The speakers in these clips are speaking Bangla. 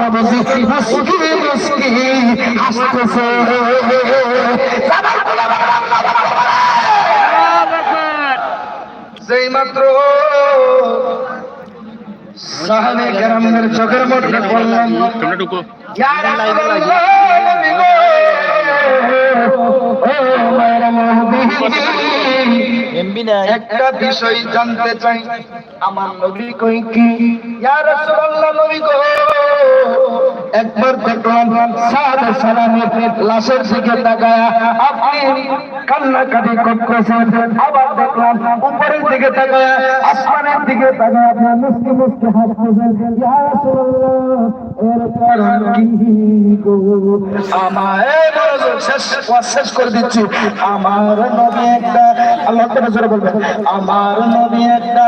নবজি মুস্কি মুস্কি হাসতেছে যেই মাত্র সাহাবে কেরামের চোখের মধ্যে বললাম ইয়া একটা বিষয় জানতে চাই। আমার নবী কই কি? ইয়া রাসূলুল্লাহ নবী গো একবার দেখলাম সাদ সালামের লাশের দিকে তাকায়া আপনি কান্নাকাটি করতেছেন। আবার দেখলাম উপরের দিকে তাকায়া, আসমানের দিকে তাকায়া আপনি মুস্কি মুস্কি হাসতেছেন। আমার শেষ শেষ করে দিচ্ছি। আমার নবী একটা, আল্লাহ তাআলা জোরে বলবেন, আমার নবী একটা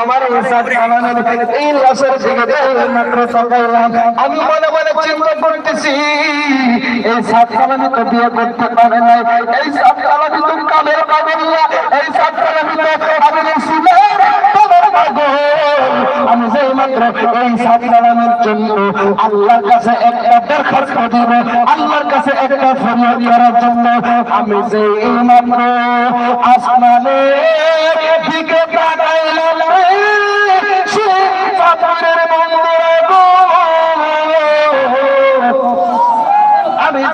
আমার এই লাশের দিকে মাত্র তাকাইলাম আমি মনে মনে চিন্তা করতেছি, এই সাত কামানি তো বিয়ে করতে পারে নাই। এই সাত কামানি তো কামের পাগল না। এই সাত কামানি তো আমি আমি যেই মাত্র এই সাত কালামের জন্য আল্লাহর কাছে একটা দরখাস্ত দিব, আল্লাহর কাছে একটা ফরিয়াদ করার জন্য। আমি মাত্র আসমানে দিকে তাকাইলাম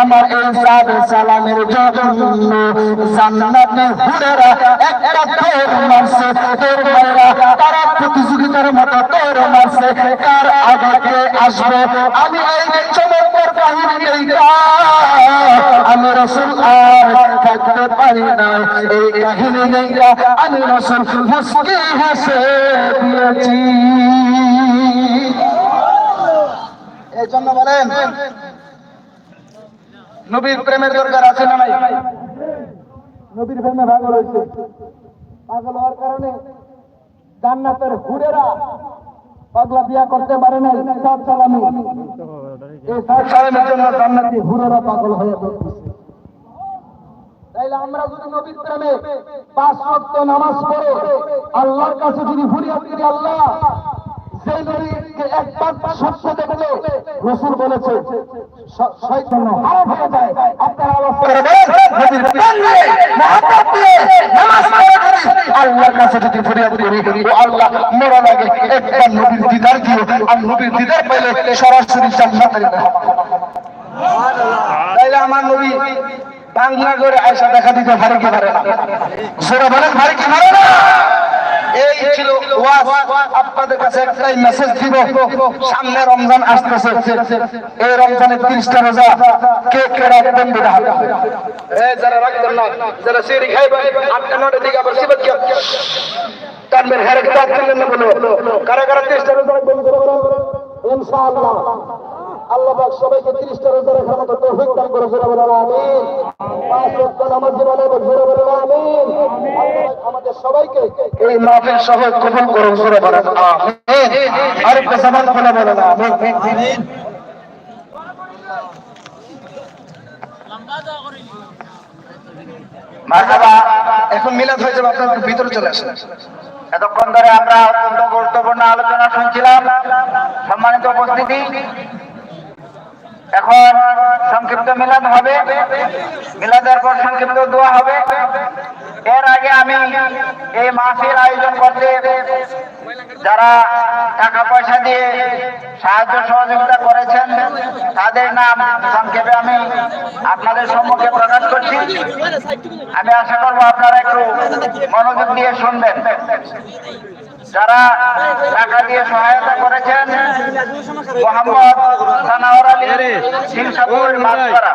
আমার এই সাদ সালামের জন্য জান্নাতের হুরেরা একটা তোর মারছে, তোর মায়েরা তারা প্রতিযোগিতার মতো তোর মারছে, কার আগে আসবে? আমি এই চমৎকার কাহিনী আমি রসুল আর থাকতে পারি না। এই কাহিনী নেইটা আমি রসুল মুস্কি হেসে দিয়েছি। এই জন্য বলেন নবীর প্রেমের দরকার আছে না নাই? নবীর প্রেমে পাগল হয়েছে। পাগল হওয়ার কারণে জান্নাতের হুরেরা পাগলা বিয়া করতে পারে না সাত সালামি। এই সাত সালামের জন্য জান্নাতি হুরেরা পাগল হয়ে পড়তেছে। তাইলে আমরা যদি নবীর প্রেমে পাঁচ ওয়াক্ত নামাজ পড়ে, আল্লাহর কাছে যদি করি, আল্লাহ সেই নবীকে একবার সত্য দেখলে রসুল বলেছে শয়তান হারাম হয়ে যায়। আপনারা আওয়াজ করে নবীর প্রেম নিয়ে, মহব্বত নিয়ে নামাজ পড়ে আল্লাহর কাছে যদি ফরিয়াদ করি ও আল্লাহ মরা লাগে। একবার নবীর দিদার দিও আর নবীর দিদার পেলে সরাসরি জান্নাতের তাইলে আমার নবী বাংলা করে আয়সা দেখা দিতে পারে কি পারে না? সেটা বলেন পারে কি পারে না? এই ছিল ওয়াজ। আপনাদের কাছে একটাই মেসেজ দিব। সামনে রমজান আসতেছে। এই রমজানের তিরিশটা রোজা কে কে রাখবেন বিধা যারা রাখবেন না, যারা সিঁড়ি খাইবেন আটটা নটা দিকে আবার সিবাত টানবেন হ্যাঁ রেখে রাখবেন না বলো। কারা কারা রোজা রাখবেন? ইনশাআল্লাহ। আল্লাহ সবাইকে 30 টা রোজা রাখার মতো তৌফিক দান করে জোরে বলেন আমিন। পাঁচ ওয়াক্ত নামাজ জীবনে জোরে বলেন আমিন। আল্লাহ আমাদের সবাইকে এই মাহফিল সহ কবুল করুন, জোরে বলেন আমিন। আর একটা জবান খুলে বলেন আমিন। এখন মিলাদ হয়ে যাবে, আপনার ভিতরে চলে আসেন। এতক্ষণ ধরে আমরা অত্যন্ত গুরুত্বপূর্ণ আলোচনা শুনছিলাম। সম্মানিত উপস্থিতি। এখন সংক্ষিপ্ত মিলাদ হবে। মিলাদের পর সংক্ষিপ্ত দোয়া হবে। এর আগে আমি এই মাহফিল আয়োজন করতে যারা টাকা পয়সা দিয়ে সাহায্য সহযোগিতা করেছেন, তাদের নাম সংক্ষেপে আমি আপনাদের সম্মুখে প্রকাশ করছি। আমি আশা করব আপনারা একটু মনোযোগ দিয়ে শুনবেন। যারা টাকা দিয়ে সহায়তা করেছেন, মোহাম্মদ সানাওয়ার আলী সিংসাপুর মাছপাড়া।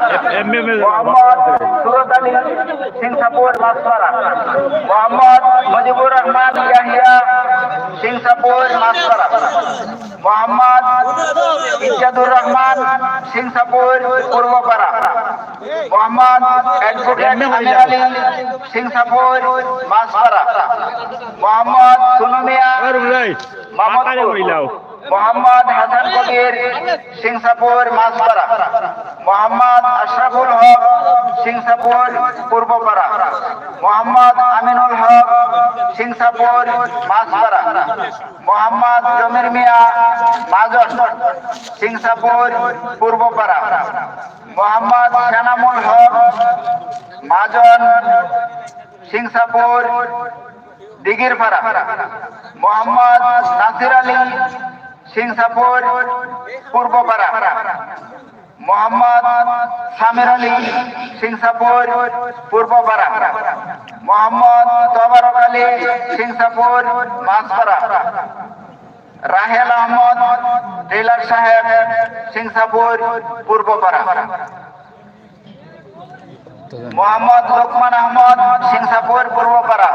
মোহাম্মদ সুরত আলী সিংসাপুর মাছপাড়া। মোহাম্মদ মুজিবুর রহমান ইয়াহিয়া সিংসাপুর মোহাম্মদ ইজাদুর রহমান সিংসাপুর পূর্বপাড়া। মোহাম্মদ অ্যাডভোকেট আমির আলী সিংসাপুর মাছপাড়া। মোহাম্মদ সুনুমিয়া মোহাম্মদ হাসান কবির সিংসাপুর মাছপাড়া। মোহাম্মদ আশরাফুল হক সিংসাপুর পূর্বপাড়া। মোহাম্মদ আমিনুল হক সিংসাপুর মাছপাড়া মোহাম্মদ জমির মিয়া মাজন সিংসাপুর, পূর্বপাড়া। মোহাম্মদ সেনামুল হক মাজন সিংসাপুর দিঘির পাড়া মোহাম্মদ নাসির আলী, সিংসাপুর, পূর্বপাড়া। মোহাম্মদ সামির আলী সিংসাপুর পূর্বপাড়া মোহাম্মদ তবরক আলী সিংসাপুর মাছপাড়া রাহেল আহমদ টেলার সাহেব সিংসাপুর পূর্বপাড়া মোহাম্মদ লোকমান আহমদ সিংসাপুর পূর্বপাড়া।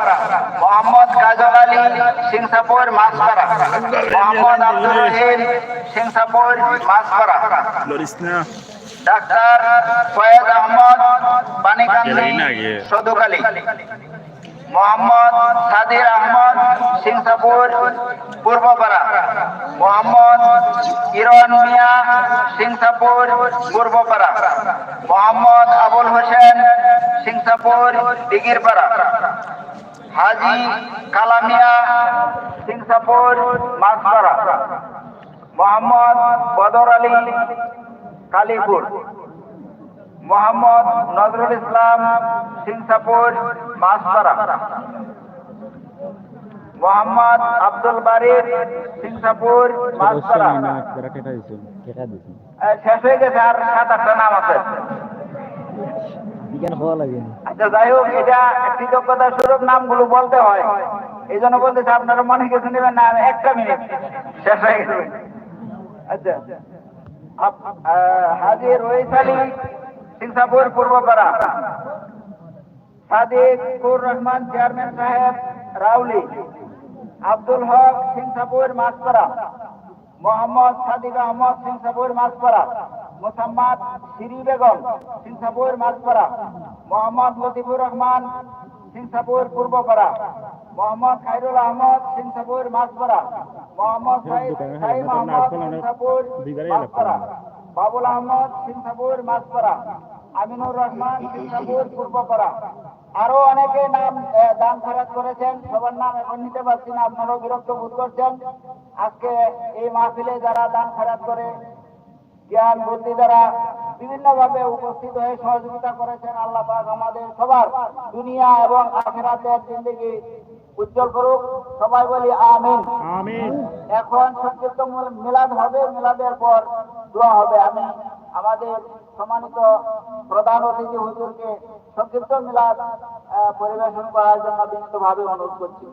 মোহাম্মদ কাজল আলী সিংসাপুর মাছপাড়া মোহাম্মদ আব্দুল রহিম সিংসাপুর মাছপাড়া ডাক্তার সৈয়দ আহমদ পানিকান্দি সদুকালী মোহাম্মদ সাদির আহমদ সিংসাপুর পূর্বপাড়া মোহাম্মদ কিরণ মিয়া সিংসাপুর পূর্বপাড়া মোহাম্মদ আবুল হোসেন সিংসাপুর দিগিরপাড়া হাজি কালামিয়া সিংসাপুর মাছপাড়া। মোহাম্মদ বদর আলী কালীপুর। মোহাম্মদ নজরুল ইসলাম সিংসাপুর মাছপাড়া মোহাম্মদ আব্দুল বারির সিংসাপুর শেষ হয়ে গেছে আর সাত আটটা নাম আছে। আচ্ছা যাই হোক এটা কৃতজ্ঞতা স্বরূপ নামগুলো বলতে হয়। এই জন্য বলতেছে আপনারা মনে কিছু নেবেন না একটা মিনিট। শেষ হয়ে গেছে। আচ্ছা আপ- আহ, হাজি রইস আলী। সিংসাপুর পূর্বপাড়া সাদিকুর রহমান, চেয়ারম্যান সাহেব, রাউলি, আব্দুল হক সিংসাপুর মাছপাড়া মোহাম্মদ সাদিক আহমদ সিংসাপুর মাছপাড়া মোসাম্মদ শিরি বেগম সিংসাপুর মাছপাড়া মোহাম্মদ লতিফুর রহমান সিংসাপুর পূর্বপাড়া। মোহাম্মদ খাইরুল আহমদ সিংসাপুর মাছপাড়া মোহাম্মদ সাইম আহমদ সিংসাপুর মাছপাড়া বাবুল আহমদ সিংসাপুর মাছপাড়া, আমিনুর রহমান সিংসাপুর পূর্বপাড়া। আরও অনেকে নাম দান খরচ করেছেন, সবার নাম এখন নিতে পারছি না, আপনারাও বিরক্ত বোধ করছেন। আজকে এই মাহফিলে যারা দান খরচ করে, জ্ঞান, বুদ্ধি দ্বারা বিভিন্ন ভাবে উপস্থিত হয়ে সহযোগিতা করেছেন, আল্লাহ আমাদের সবার দুনিয়া এবং আখেরাতের জিন্দগি উজ্জ্বল করুক সবাই বলি আমিন। এখন সংক্ষিপ্ত মিলাদ হবে মিলাদের পর দোয়া হবে। আমি আমাদের সম্মানিত প্রধান অতিথি হুজুরকে সংক্ষিপ্ত মিলাদ পরিবেশন করার জন্য বিনীতভাবে অনুরোধ করছি।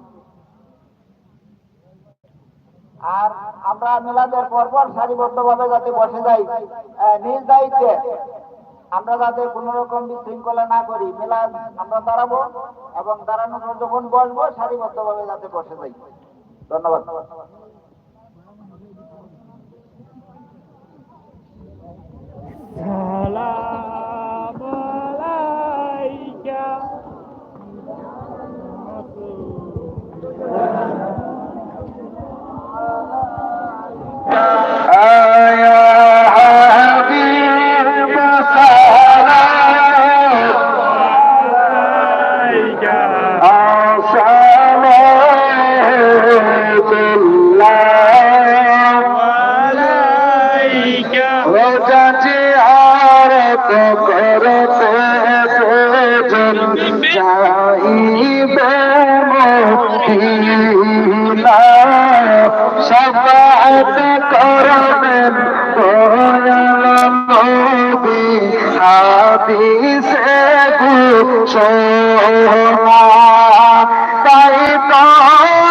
আর আমরা মিলাদের পরপর সারিবদ্ধভাবে যাতে বসে যাই নিজ দায়িত্বে আমরা যাতে কোন রকম বিশৃঙ্খলা না করি মেলা আমরা দাঁড়াবো এবং দাঁড়ানোর পর যখন বসবো, সারিবদ্ধভাবে যাতে বসে যাই। ধন্যবাদ। সবাত করবেন নবী হাদিসে ঘোষণা তাই তো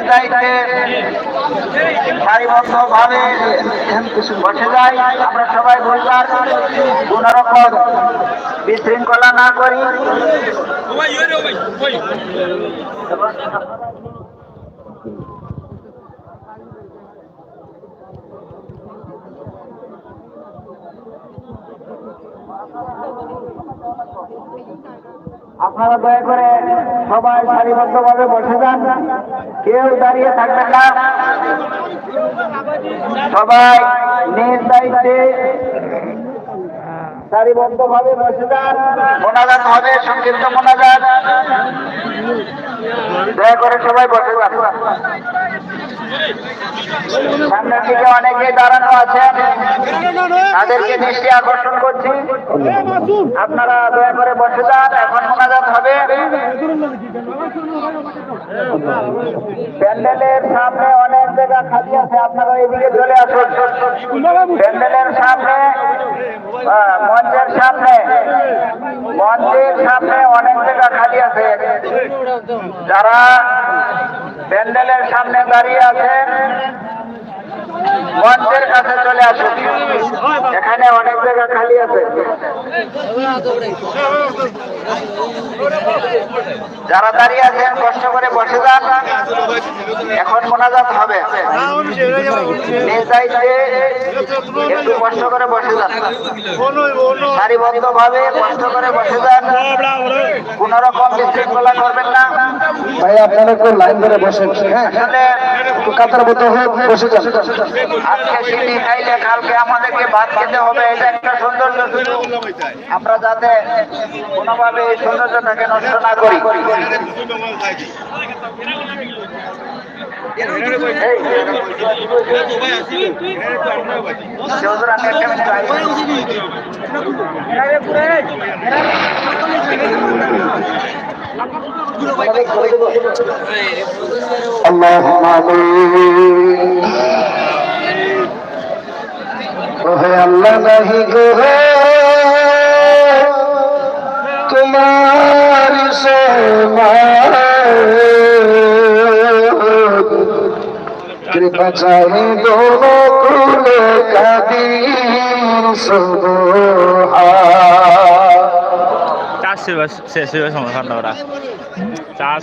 নিজ দায়িত্বে সারিবদ্ধ ভাবে বসে যাই। আমরা সবাই বসবার কোন বিশৃঙ্খলা না করি। আপনারা দয়া করে সবাই সারিবদ্ধভাবে বসে যান। কেউ দাঁড়িয়ে থাকবেন না। সবাই নিজ দায়িত্বে সারিবদ্ধভাবে বসে যান। মোনাজাত হবে, সংক্ষিপ্ত মোনাজাত। দয়া করে সবাই বসে যান। সামনের দিকে অনেকেই দাঁড়ানো আছেন তাদেরকে দৃষ্টি আকর্ষণ করছি। আপনারা দয়া করে বসে যান, এখন মোনাজাত হবে। প্যান্ডেলের সামনে অনেক জায়গা খালি আছে, আপনারা এদিকে চলে আসুন। প্যান্ডেলের সামনে মঞ্চের সামনে মঞ্চের সামনে অনেক জায়গা খালি আছে। যারা প্যান্ডেলের সামনে দাঁড়িয়ে আছেন Thank you. মঞ্চের কাছে চলে আসুন এখানে অনেক জায়গা খালি আছে। যারা দাঁড়িয়ে আছেন কষ্ট করে বসে যান। এখন মোনাজাত হবে। একটু কষ্ট করে বসে যান। সারিবদ্ধ ভাবে কষ্ট করে বসে যান। কোন রকম বিশৃঙ্খলা করবেন না। ভাই, আপনারা লাইন ধরে বসেন। হ্যাঁ একটু কাতারবদ্ধ হয়ে বসে যান। আজকে সিটি খাইলে কালকে আমাদেরকে ভাত খেতে হবে এটা একটা সৌন্দর্য শুধু আমরা যাতে কোনোভাবে এই সৌন্দর্যটাকে নষ্ট না করি এই, হুজুর, আমি একটা মিনিট আগে- اللهم آمين ওহে আল্লাহ নাহি গো তোমার কৃপা চাহি দোনো কুলে কাদির সুবহা চাষ শেষ হয়ে চাষ